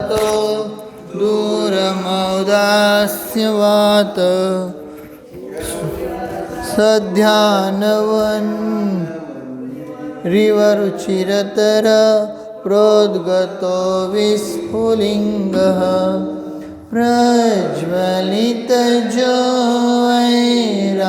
तो दूरमौदास्यवात सध्यानवन् रिवरुचिरतर प्रोद्गतो विस्फुलिङ्गः प्रज्वलितजो वैराग्यपवनसे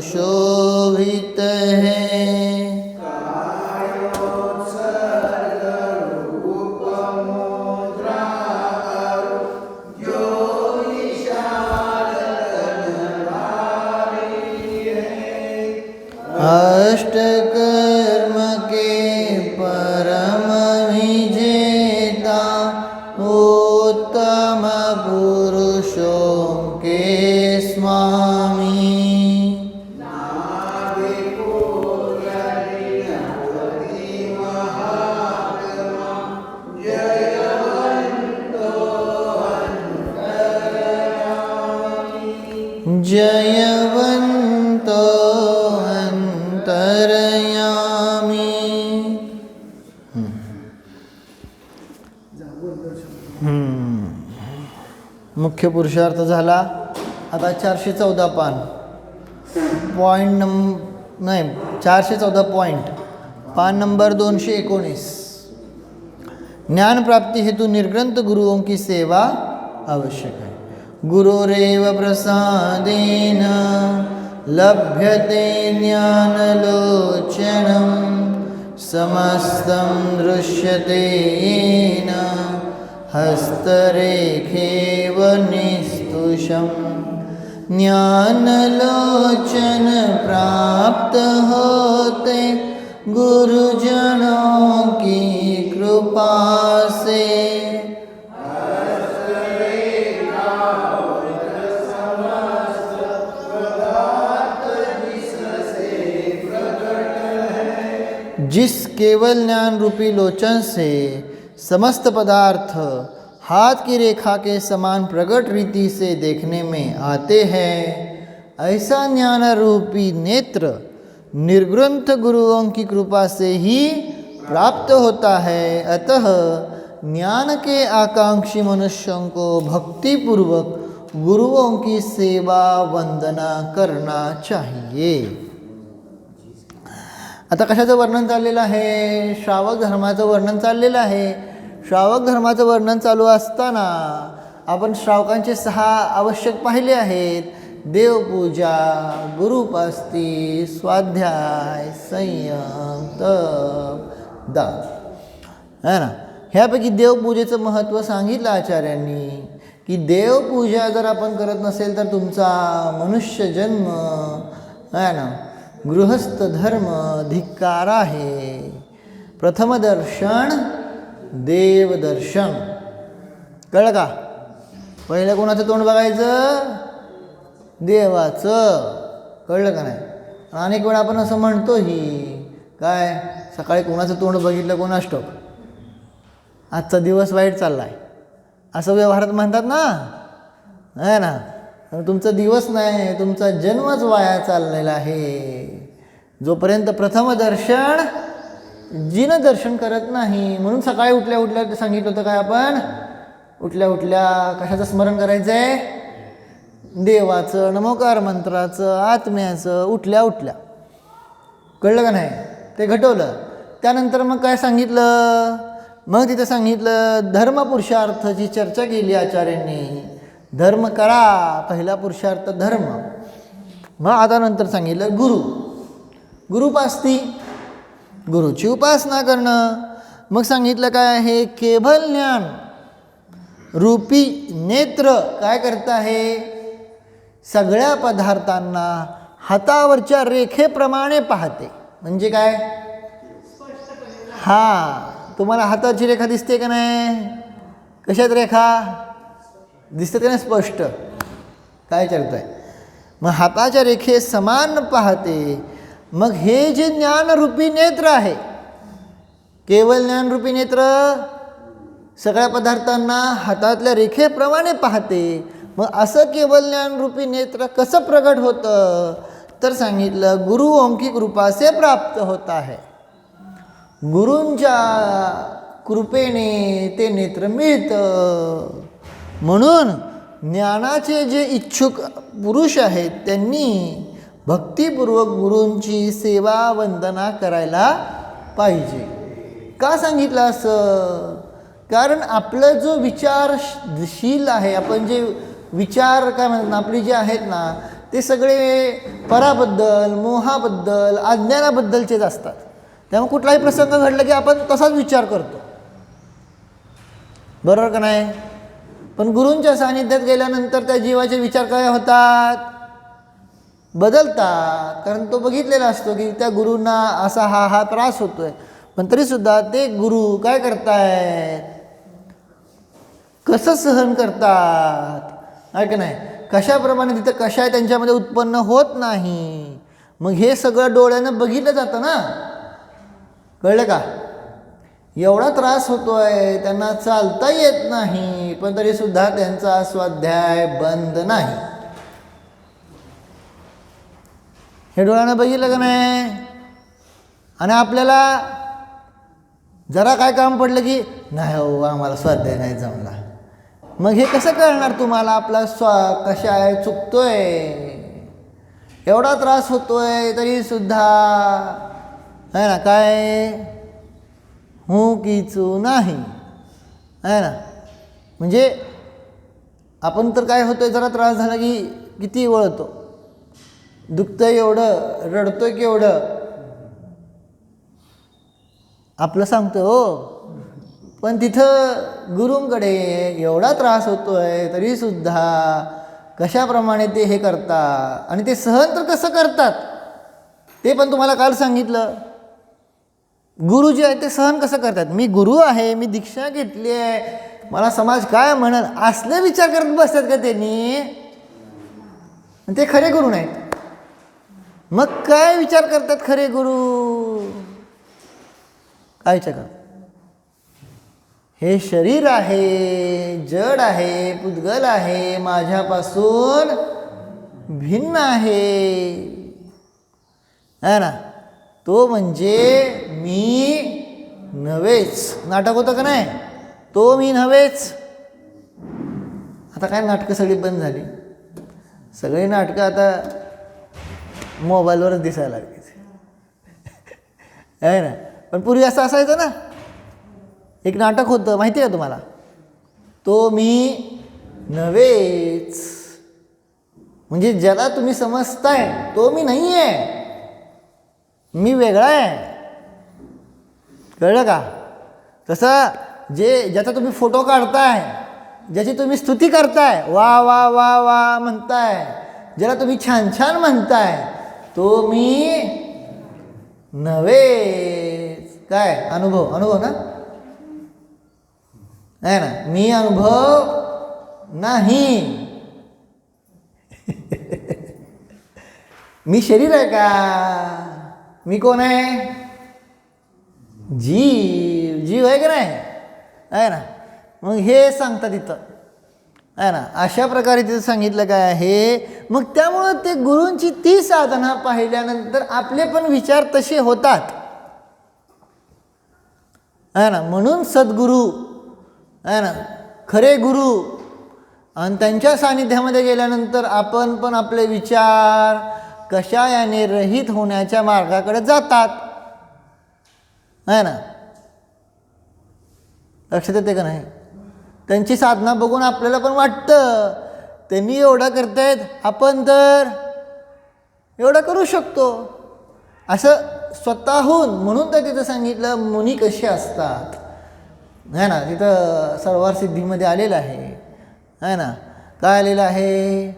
सुशोभित है। अष्टकर्म के परम विजेता उत्तम पुरुषों के स्वामी। मुख्य पुरुषार्थ झाला. आता चारशे चौदा पान. पॉईंट नं नाही चारशे चौदा पॉईंट पान नंबर दोनशे एकोणीस. ज्ञानप्राप्ती हेतू निर्ग्रंथ गुरुओं की सेवा आवश्यक आहे. गुरुरेव प्रसादेन लभ्यते ज्ञानलोचनं समस्तं दृश्यते येन. हस्तरेखेव निस्तुषं ज्ञानलोचन प्राप्त होते। गुरुजनों की कृपा से। जिस केवल ज्ञान रूपी लोचन से समस्त पदार्थ हाथ की रेखा के समान प्रकट रीति से देखने में आते हैं। ऐसा ज्ञान रूपी नेत्र निर्ग्रंथ गुरुओं की कृपा से ही प्राप्त होता है। अतः ज्ञान के आकांक्षी मनुष्यों को भक्तिपूर्वक गुरुओं की सेवा वंदना करना चाहिए। आता कशाचं वर्णन चाललेलं आहे? श्रावक धर्माचं वर्णन चाललेलं आहे? श्रावक धर्माचं वर्णन चालू असताना आपण श्रावकांचे सहा आवश्यक पाहिले आहेत. देवपूजा गुरुपास्ती स्वाध्याय संयम तप दान. है ना? ह्यापैकी देवपूजेचं महत्त्व सांगितलं आचार्यांनी की देवपूजा जर आपण करत नसेल तर तुमचा मनुष्य जन्म आहे ना? गृहस्थ धर्म धिक्कार आहे. प्रथमदर्शन देवदर्शन. कळलं का? पहिलं कोणाचं तोंड बघायचं? देवाचं. कळलं का नाही? अनेक वेळा आपण असं म्हणतो ही काय? सकाळी कोणाचं तोंड बघितलं कोणास ठाऊक आजचा दिवस वाईट चालला आहे असं व्यवहारात म्हणतात ना? नाही ना? तुमचा दिवस नाही तुमचा जन्मच वाया चाललेला आहे. जोपर्यंत प्रथम दर्शन जिनं दर्शन करत नाही म्हणून सकाळी उठल्या उठल्या सांगितलं होतं काय आपण? उठल्या उठल्या कशाचं स्मरण करायचं आहे देवाचं नमोकार मंत्राचं आत्म्याचं उठल्या उठल्या. कळलं का नाही? ते घटवलं. त्यानंतर मग काय सांगितलं? मग तिथं सांगितलं धर्मपुरुषार्थाची चर्चा केली आचार्यांनी. धर्म करा पहिला पुरुषार्थ धर्म. मग आता नंतर सांगितलं गुरु. गुरुपास्ती गुरुची उपासना करणं. मग सांगितलं काय आहे? केवल ज्ञान. रूपी नेत्र काय करत आहे? सगळ्या पदार्थांना हातावरच्या रेखेप्रमाणे पाहते. म्हणजे काय? हा. तुम्हाला हाताची रेखा दिसते का नाही? कशात रेखा? दिसते का नाही स्पष्ट? काय आहे मग हाताच्या रेखे समान पाहते. मग हे जे ज्ञानरूपी नेत्र आहे केवळ ज्ञानरूपी नेत्र सगळ्या पदार्थांना हातातल्या रेखेप्रमाणे पाहते मग असं केवळ ज्ञानरूपी नेत्र कसं प्रगट होतं? तर सांगितलं गुरु ओंकी कृपासे प्राप्त होत आहे. गुरूंच्या कृपेने ते नेत्र मिळतं. म्हणून ज्ञानाचे जे इच्छुक पुरुष आहेत त्यांनी भक्तिपूर्वक गुरूंची सेवा वंदना करायला पाहिजे. का सांगितलं असं? कारण आपलं जो विचारशील आहे आपण जे विचार काय म्हणतात ना, आपली जे आहेत ना ते सगळे पराबद्दल मोहाबद्दल अज्ञानाबद्दलचेच असतात. त्यामुळे कुठलाही प्रसंग घडला की आपण तसाच विचार करतो. बरोबर का नाही? पण गुरूंच्या सानिध्यात गेल्यानंतर त्या जीवाचे विचार काय होतात? बदलतात कारण तो बघितलेला असतो की त्या गुरूंना असा हा हा त्रास होतो आहे पण तरीसुद्धा ते गुरु काय करतायत? कसं सहन करतात? आहे का नाही? कशाप्रमाणे तिथं कशा त्यांच्यामध्ये उत्पन्न होत नाही. मग हे सगळं डोळ्यानं बघितलं जातं ना. कळलं का? एवढा त्रास होतोय त्यांना चालता येत नाही पण तरीसुद्धा त्यांचा स्वाध्याय बंद नाही. हे डोळ्यानं बघितलं का नाही? आणि आपल्याला जरा काय काम पडलं की नाही हो आम्हाला स्वाध्याय नाही जमला. मग हे कसं कळणार तुम्हाला? आपला स्वा कशा आहे? चुकतोय. एवढा त्रास होतोय तरी सुद्धा आहे ना? काय? हू कीचू नाही. आहे ना? म्हणजे आपण तर काय होतोय जरा त्रास झाला की किती वळतो? दुखतं एवढं रडतो की एवढं आपलं सांगतो हो. पण तिथं गुरूंकडे एवढा त्रास होतोय तरीसुद्धा कशाप्रमाणे ते हे करतात? आणि ते सहन तर कसं करतात? ते पण तुम्हाला काल सांगितलं. गुरु जे आहे ते सहन कसं करतात? मी गुरु आहे मी दीक्षा घेतली आहे. मला समाज काय म्हणल असले विचार करत बसतात का त्यांनी? ते खरे गुरु नाहीत. मग काय विचार करतात खरे गुरु? काय विचार करतात? हे शरीर आहे जड आहे पुद्गल आहे माझ्यापासून भिन्न आहे. है ना? तो म्हणजे मी नव्हेच. नाटक होतं का नाही? तो मी नव्हेच. आता काय नाटकं सगळी बंद झाली. सगळी नाटकं आता मोबाईलवरच दिसायला लागायचे आहे ना? पण पूर्वी असं असायचं ना. एक नाटक होतं माहिती आहे का तुम्हाला? तो मी नव्हेच. म्हणजे ज्याला तुम्ही समजताय तो मी नाही आहे मी वेगळा आहे. कळलं का? तसं जे ज्याचा तुम्ही फोटो काढताय ज्याची तुम्ही स्तुती करताय वा वा वा वा म्हणताय ज्याला तुम्ही छान छान म्हणताय तो मी नव्हे. काय? अनुभव अनुभव ना? आहे ना? मी अनुभव नाही. मी शरीर आहे का? मी कोण आहे? जीव. जीव आहे का नाही? आहे ना? मग हे सांगतात तिथं आहे ना? अशा प्रकारे तिथं सांगितलं काय आहे? मग त्यामुळं ते गुरूंची ती साधना पाहिल्यानंतर आपले पण विचार तसे होतात. आहे ना? म्हणून सद्गुरू आहे ना? खरे गुरु. आणि त्यांच्या सानिध्यामध्ये गेल्यानंतर आपण पण आपले विचार कशा याने रहित होण्याच्या मार्गाकडे जातात. आहे ना? लक्षात येते का नाही? त्यांची साधना बघून आपल्याला पण वाटतं. त्यांनी एवढं करतायत आपण तर एवढं करू शकतो. असं स्वतःहून म्हणून तर तिथं सांगितलं मुनी कसे असतात? है ना तिथं सर्वार सिद्धीमध्ये आलेलं आहे. है ना काय आलेलं आहे?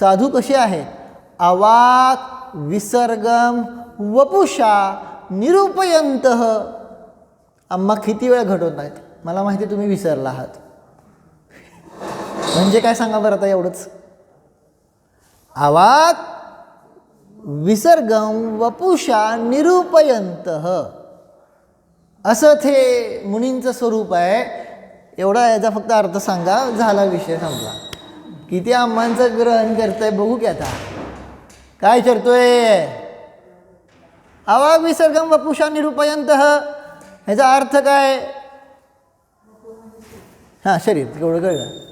साधू कसे आहेत? अवाक विसर्गम वपुषा निरुपयंत आम्हा किती वेळा घडवत नाहीत मला माहिती आहे तुम्ही विसरला आहात. म्हणजे काय सांगा बरं आता एवढंच? आवाक विसर्गम वपुषा निरूपयंत असं ते मुनींचं स्वरूप आहे. एवढा याचा फक्त अर्थ सांगा झाला विषय संपला. किती आम्हांचं ग्रहण करतंय बघू की आता. काय करतोय? आवाग विसर्गम वपुषा निरूपयंत ह्याचा अर्थ काय? हां शरीर तेवढं कळलं.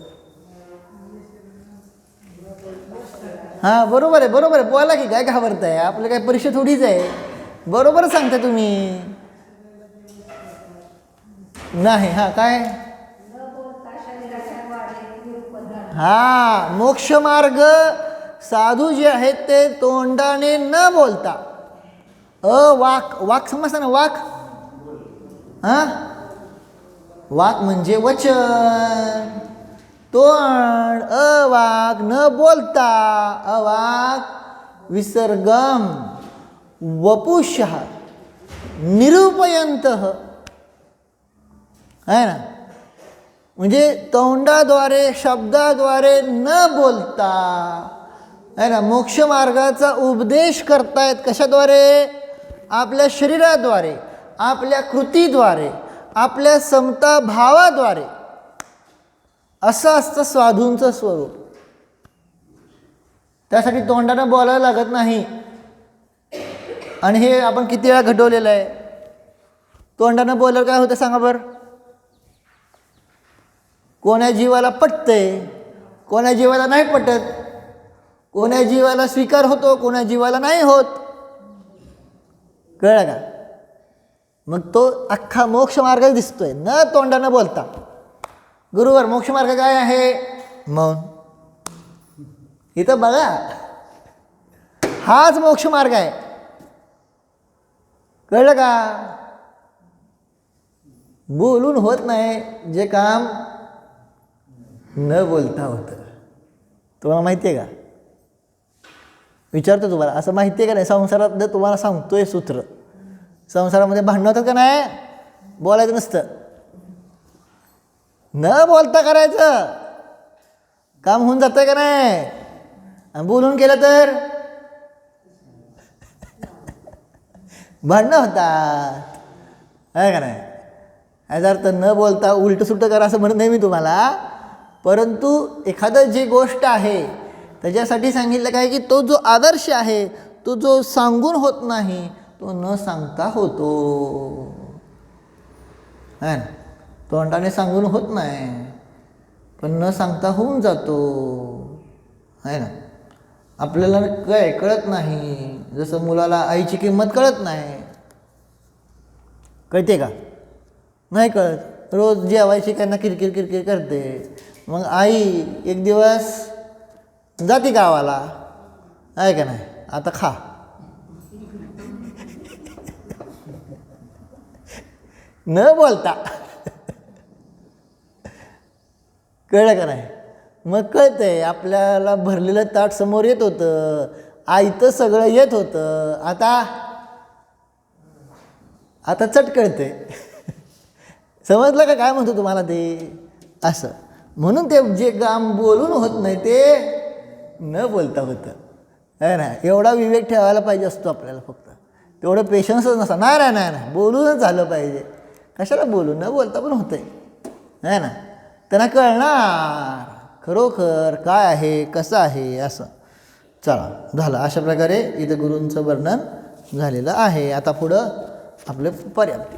हां बरोबर आहे बरोबर आहे. बोला की काय घाबरताय आपलं काय परीक्षा थोडीच आहे. बरोबर सांगता तुम्ही. नाही हां काय? हां मोक्ष मार्ग. साधू जे आहेत ते तोंडाने न बोलता. अ वाक वाक समजता ना वाक? हां? वाक म्हणजे वचन. तोंड अवाक न बोलता अवाक विसर्गम वपुष निरूपयंत आहे ना? म्हणजे तोंडाद्वारे शब्दाद्वारे न बोलता आहे ना? मोक्ष मार्गाचा उपदेश करतायत कशाद्वारे? आपल्या शरीराद्वारे आपल्या कृतीद्वारे आपल्या समता भावाद्वारे. असं असतं साधूंचं स्वरूप. त्यासाठी तोंडानं बोलायला लागत नाही. आणि हे आपण किती वेळा घडवलेलं आहे? तोंडानं बोलायला काय होतं सांगा बरं? कोण्या जीवाला पटतंय कोण्या जीवाला नाही पटत कोण्या जीवाला स्वीकार होतो कोण्या जीवाला नाही होत. कळलं का? मग तो अख्खा मोक्ष मार्ग दिसतोय न तोंडानं बोलता. गुरुवर मोक्ष मार्ग काय आहे? मौन. इथं बघा. हाच मोक्ष मार्ग आहे. कळलं का? बोलून होत नाही जे काम न बोलता होतं. तुम्हाला माहिती आहे का? विचारतो तुम्हाला. असं माहिती आहे का नाही? संसारात तुम्हाला सांगतोय सूत्र. संसारामध्ये भांडणं होतं का नाही? बोलायचं नसतं. न बोलता करायचं. काम होऊन जातं का नाही? आणि बोलून केलं तर? भांडणं होतात. आहे का नाही? याचा अर्थ न बोलता उलटं सुलटं करा असं म्हणत नाही मी तुम्हाला. परंतु एखादं जी गोष्ट आहे त्याच्यासाठी सांगितलं काय की तो जो आदर्श आहे तो जो सांगून होत नाही तो न सांगता होतो. है ना? तोंडाने सांगून होत नाही. पण न सांगता होऊन जातो. आहे ना? आपल्याला काय कळत नाही. जसं मुलाला आईची किंमत कळत नाही. कळते का? नाही कळत. रोज जेवायची त्यांना किरकिर किरकिर करते. मग आई एक दिवस जाते गावाला. आहे का नाही? आता खा. न बोलता. कळलं का नाही? मग कळतंय आपल्याला भरलेलं ताट समोर येत होतं. आयतं सगळं येत होतं. आता आता चट कळते समजलं का काय म्हणतो तुम्हाला ते? असं. म्हणून ते जे काम बोलून होत नाही ते न बोलता होतं. आहे ना? एवढा विवेक ठेवायला पाहिजे असतो आपल्याला फक्त. तेवढं पेशन्सच नसा. नाही नाही नाही बोलूनच झालं पाहिजे. कशाला बोलू? न बोलता पण होतं आहे ना? त्यांना कळणार खरोखर काय आहे कसं आहे असं. चला झालं. अशा प्रकारे इथं गुरूंचं वर्णन झालेलं आहे. आता पुढं आपलं पर्याप्त.